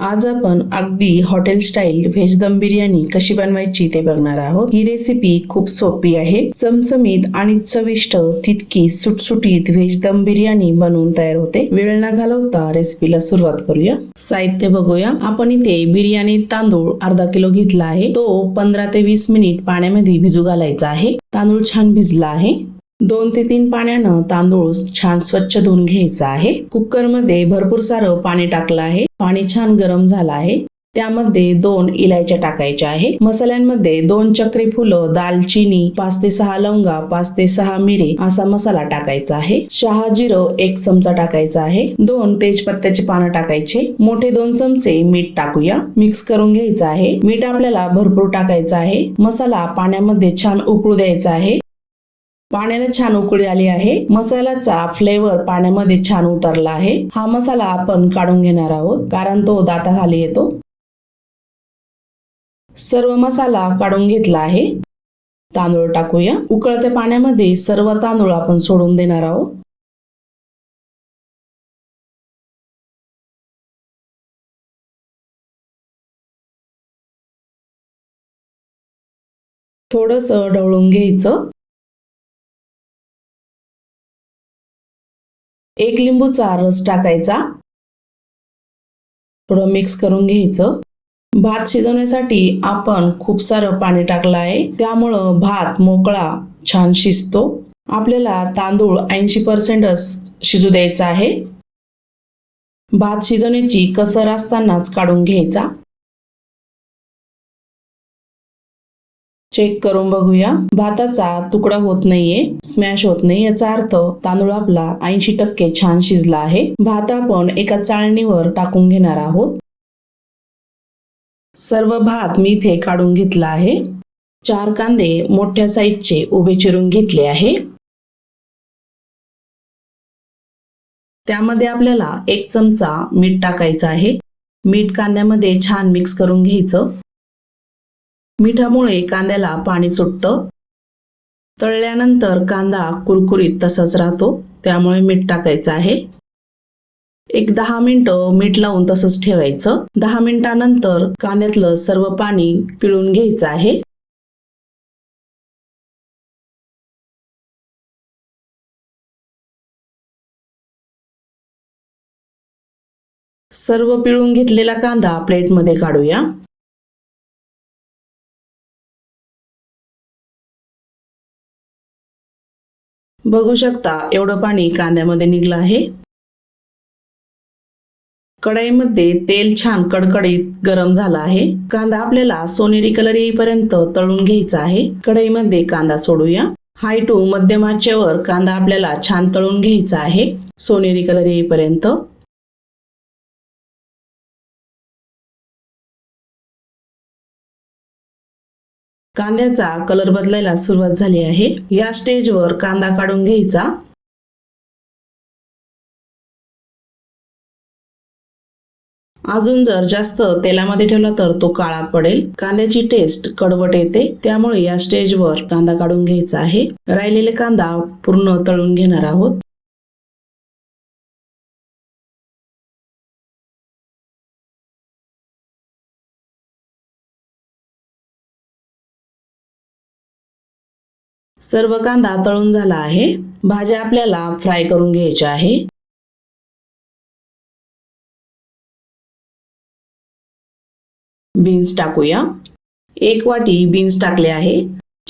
आज आपण अगदी हॉटेल स्टाईल व्हेज दम बिर्याणी कशी बनवायची ते बघणार आहोत. ही रेसिपी खूप सोपी आहे. चमचमीत आणि चविष्ट तितकी सुटसुटीत व्हेज दम बिर्याणी बनवून तयार होते. वेळ न घालवता रेसिपीला सुरुवात करूया. साहित्य बघूया. आपण इथे बिर्याणी तांदूळ अर्धा किलो घेतला आहे. तो पंधरा ते वीस मिनिट पाण्यामध्ये भिजू घालायचा आहे. तांदूळ छान भिजला आहे. दोन ते तीन पाण्यानं तांदूळ छान स्वच्छ धुवून घ्यायचा आहे. कुकरमध्ये भरपूर सारं पाणी टाकलं आहे. पाणी छान गरम झालं आहे. त्यामध्ये दोन इलायच्या टाकायच्या आहे. मसाल्यांमध्ये दोन चक्री फुलं दालचिनी पाच ते सहा लवंगा पाच ते सहा मिरे असा मसाला टाकायचा आहे. शहा जिरं एक चमचा टाकायचा आहे. दोन तेजपत्त्याचे पानं टाकायचे. मोठे दोन चमचे मीठ टाकूया. मिक्स करून घ्यायचं आहे. मीठ आपल्याला भरपूर टाकायचं आहे. मसाला पाण्यामध्ये छान उकळू द्यायचा आहे. पाण्याने छान उकळी आली आहे. मसाल्याचा फ्लेवर पाण्यामध्ये छान उतरला आहे. हा मसाला आपण काढून घेणार आहोत कारण तो दाताखाली येतो. सर्व मसाला काढून घेतला आहे. तांदूळ टाकूया. उकळत्या पाण्यामध्ये सर्व तांदूळ आपण सोडून देणार आहोत. थोडस ढवळून घ्यायचं. एक लिंबूचा रस टाकायचा. थोडं मिक्स करून घ्यायचं. भात शिजवण्यासाठी आपण खूप सारं पाणी टाकलं आहे. त्यामुळं भात मोकळा छान शिजतो. आपल्याला तांदूळ ऐंशी पर्सेंटच शिजू द्यायचा आहे. भात शिजवण्याची कसर असतानाच काढून घ्यायचा. चेक करून बघूया. भाताचा तुकडा होत नाहीये स्मॅश होत नाही. याचा अर्थ तांदूळ आपला ऐंशी टक्के छान शिजला आहे. भात आपण एका चाळणीवर टाकून घेणार आहोत. सर्व भात मी इथे काढून घेतला आहे. चार कांदे मोठ्या साईजचे उभे चिरून घेतले आहे. त्यामध्ये आपल्याला एक चमचा मीठ टाकायचं आहे. मीठ कांद्यामध्ये छान मिक्स करून घ्यायचं. मिठामुळे कांद्याला पाणी सुटतं. तळल्यानंतर कांदा कुरकुरीत तसाच राहतो त्यामुळे मीठ टाकायचं आहे. एक दहा मिनटं मीठ लावून तसंच ठेवायचं. दहा मिनिटानंतर कांद्यातलं सर्व पाणी पिळून घ्यायचं आहे. सर्व पिळून घेतलेला कांदा प्लेटमध्ये काढूया. बघू शकता एवढं पाणी कांद्यामध्ये निघलं आहे. कढईमध्ये तेल छान कडकडीत गरम झाला आहे. कांदा आपल्याला सोनेरी कलर येईपर्यंत तळून घ्यायचा आहे. कढईमध्ये कांदा सोडूया. हाय टू मध्यम आचेवर कांदा आपल्याला छान तळून घ्यायचा आहे. सोनेरी कलर येईपर्यंत कांद्याचा कलर बदलायला सुरुवात झाली आहे. या स्टेजवर कांदा काढून घ्यायचा. अजून जर जास्त तेलामध्ये ठेवला तर तो काळा पडेल. कांद्याची टेस्ट कडवट येते. त्यामुळे या स्टेजवर कांदा काढून घ्यायचा आहे. राहिलेले कांदा पूर्ण तळून घेणार आहोत. सर्व कांदा तळून झाला आहे. भाज्या आपल्याला फ्राय करून घ्यायच्या आहे. बीन्स टाकूया. एक वाटी बीन्स टाकले आहे.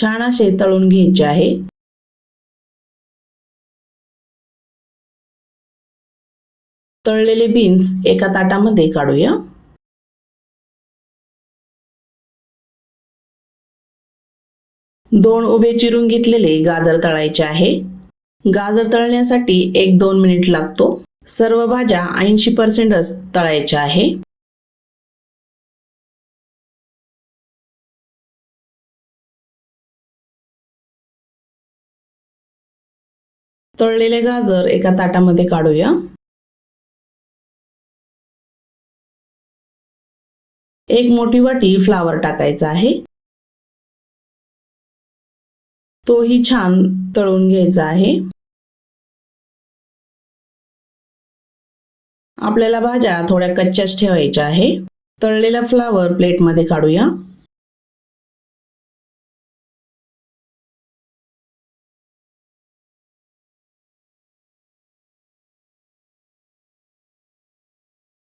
छान असे तळून घ्यायचे आहे. तळलेले बीन्स एका ताटामध्ये काढूया. दोन उभे चिरून घेतलेले गाजर तळायचे आहे. गाजर तळण्यासाठी एक दोन मिनिट लागतो. सर्व भाज्या ऐंशी पर्सेंटच तळायच्या आहे. तळलेले गाजर एका ताटामध्ये काढूया. एक मोठी वाटी फ्लावर टाकायचा आहे. तोही छान तळून घ्यायचा आहे. आपल्याला भाज्या थोड्या कच्च्याच ठेवायच्या आहे. तळलेला फ्लावर प्लेटमध्ये काढूया.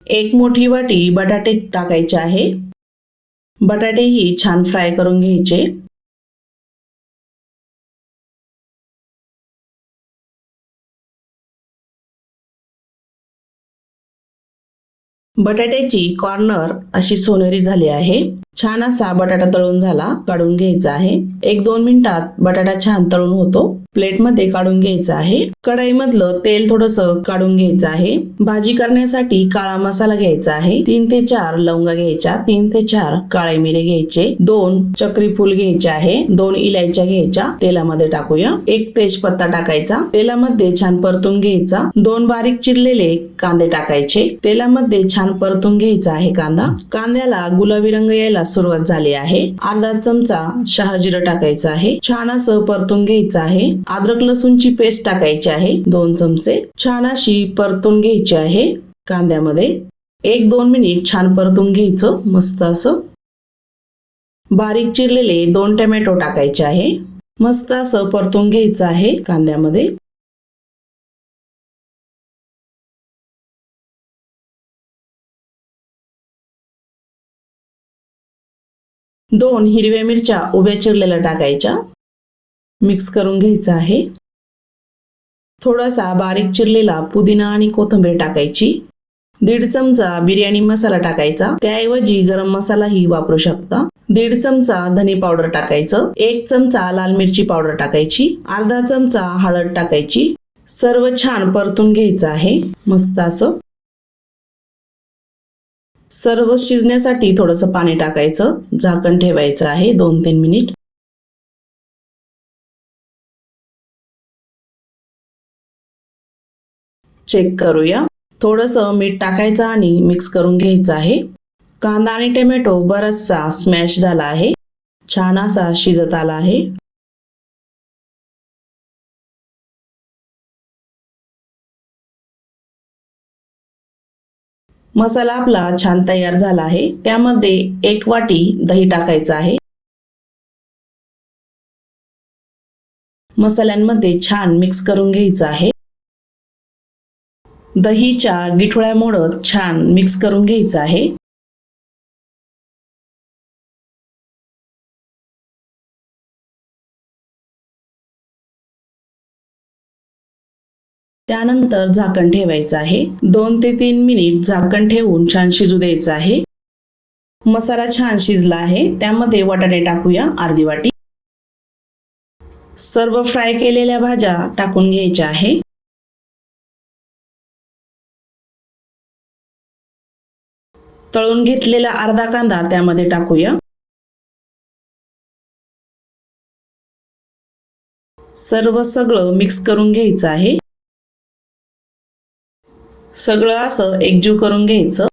एक मोठी वाटी बटाटे टाकायचे आहे. बटाटेही छान फ्राय करून घ्यायचे. बटाट्याची कॉर्नर अशी सोनेरी झाली आहे. छान असा बटाटा तळून झाला काढून घ्यायचा आहे. एक दोन मिनिटात बटाटा छान तळून होतो. प्लेटमध्ये काढून घ्यायचा आहे. कढईमधलं तेल थोडस काढून घ्यायचं आहे. भाजी करण्यासाठी काळा मसाला घ्यायचा आहे. तीन ते चार लवंगा घ्यायच्या तीन ते चार काळे मिरे घ्यायचे दोन चक्री फुल घ्यायचे आहे दोन इलायच्या घ्यायच्या तेलामध्ये टाकूया. एक तेजपत्ता टाकायचा तेलामध्ये छान परतून घ्यायचा. दोन बारीक चिरलेले कांदे टाकायचे तेलामध्ये छान परतून घ्यायचा आहे कांदा. कांद्याला गुलाबी रंग यायला सुरुवात झाली आहे. अर्धा चमचा शहाजिरं टाकायचं आहे. छान असं परतून घ्यायचं आहे. अद्रक लसूणची पेस्ट टाकायची आहे. दोन चमचे छान अशी परतून घ्यायची आहे. कांद्यामध्ये एक दोन मिनिट छान परतून घ्यायचं. मस्त असं. बारीक चिरलेले दोन टोमॅटो टाकायचे आहे. मस्त असं परतून घ्यायचं आहे कांद्यामध्ये. दोन हिरव्या मिरच्या उभ्या चिरलेल्या टाकायच्या. मिक्स करून घ्यायचं आहे. थोडासा बारीक चिरलेला पुदिना आणि कोथिंबीर टाकायची. दीड चमचा बिर्याणी मसाला टाकायचा. त्याऐवजी गरम मसालाही वापरू शकता. दीड चमचा धने पावडर टाकायचं. एक चमचा लाल मिरची पावडर टाकायची. अर्धा चमचा हळद टाकायची. सर्व छान परतून घ्यायचं आहे. मस्त असं सर्व शिजण्यासाठी थोडंसं पाणी टाकायचं झाकण ठेवायचं आहे दोन तीन मिनिट. चेक करूया. थोडंसं मीठ टाकायचं आणि मिक्स करून घ्यायचं आहे. कांदा आणि टोमॅटो बराचसा स्मॅश झाला आहे. छान असा शिजत आला आहे. मसाला आपला छान तयार झाला आहे. त्यामध्ये एक वाटी दही टाकायचं आहे. मसाल्यांमध्ये छान मिक्स करून घ्यायचं आहे. दहीच्या गिठोळ्यामुळं छान मिक्स करून घ्यायचं आहे. त्यानंतर झाकण ठेवायचं आहे. दोन ते तीन मिनिट झाकण ठेवून छान शिजू द्यायचं आहे. मसाला छान शिजला आहे. त्यामध्ये वाटाणे टाकूया अर्धी वाटी. सर्व फ्राय केलेल्या भाज्या टाकून घ्यायच्या आहे. तळून घेतलेला अर्धा कांदा त्यामध्ये टाकूया. सर्व सगळं मिक्स करून घ्यायचं आहे. सगळं असं एकजीव करून घ्यायचं.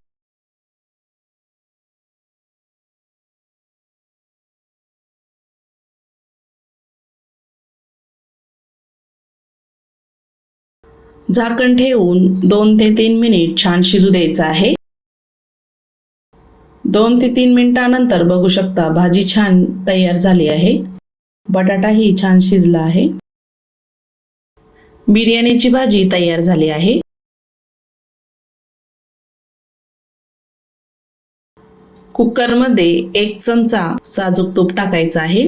झाकण ठेवून दोन ते तीन मिनिट छान शिजू द्यायचं आहे. दोन ते तीन मिनिटानंतर बघू शकता भाजी छान तयार झाली आहे. बटाटाही छान शिजला आहे. बिर्याणीची भाजी तयार झाली आहे. कुकरमध्ये एक चमचा साजूक तूप टाकायचं आहे.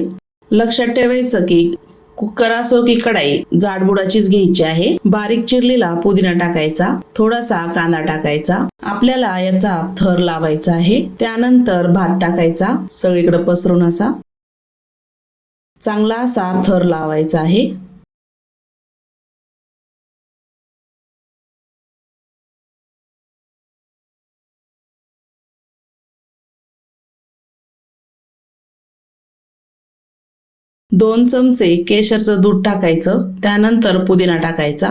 लक्षात ठेवायचं की कुकर असो की कढाई जाडबुडाचीच घ्यायची आहे. बारीक चिरलेला पुदिना टाकायचा थोडासा कांदा टाकायचा. आपल्याला याचा थर लावायचा आहे. त्यानंतर भात टाकायचा सगळीकडे पसरून असा. चांगला असा थर लावायचा आहे. दोन चमचे केशरचं दूध टाकायचं त्यानंतर पुदिना टाकायचा.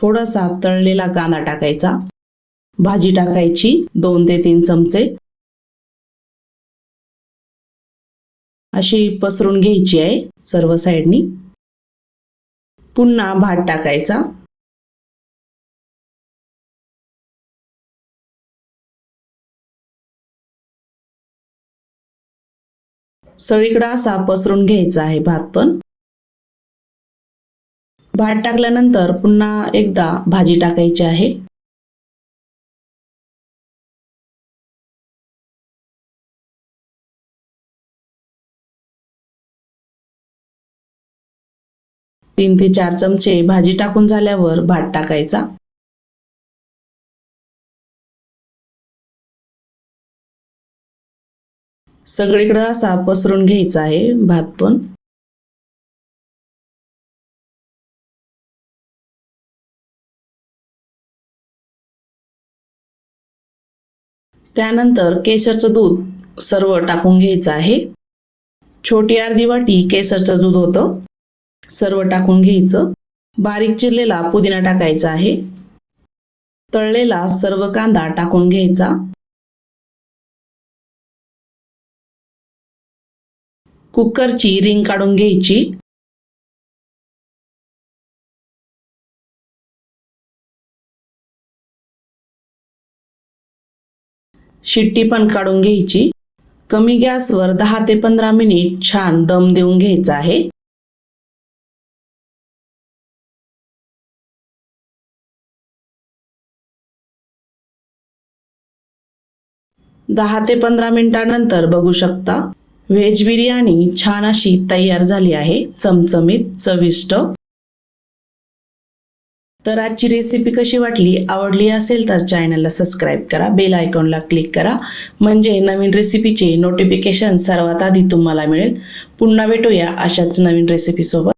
थोडासा तळलेला कांदा टाकायचा. भाजी टाकायची दोन ते तीन चमचे. अशी पसरून घ्यायची आहे सर्व साईडनी. पुन्हा भात टाकायचा. सगळीकडे असा पसरून घ्यायचा आहे भात पण. भात टाकल्यानंतर पुन्हा एकदा भाजी टाकायची आहे. तीन ते चार चमचे भाजी टाकून झाल्यावर भात टाकायचा. सगळीकडे असा पसरून घ्यायचा आहे भात पण. त्यानंतर केसरचं दूध सर्व टाकून घ्यायचं आहे. छोटी अर्धी वाटी केसरचं दूध होतं. सर्व टाकून घ्यायचं. बारीक चिरलेला पुदिना टाकायचा आहे. तळलेला सर्व कांदा टाकून घ्यायचा. कुकरची रिंग काढून घ्यायची. शिट्टी पण काढून घ्यायची. कमी गॅसवर दहा ते पंधरा मिनिट छान दम देऊन घ्यायचा आहे. दहा ते पंधरा मिनिटानंतर बघू शकता. व्हेज बिर्याणी छान अशी तयार झाली आहे चमचमीत चविष्ट. तर आजची रेसिपी कशी वाटली आवडली असेल तर चॅनलला सबस्क्राईब करा बेल आयकॉनला क्लिक करा. म्हणजे नवीन रेसिपीचे नोटिफिकेशन सर्वात आधी तुम्हाला मिळेल. पुन्हा भेटूया अशाच नवीन रेसिपीसोबत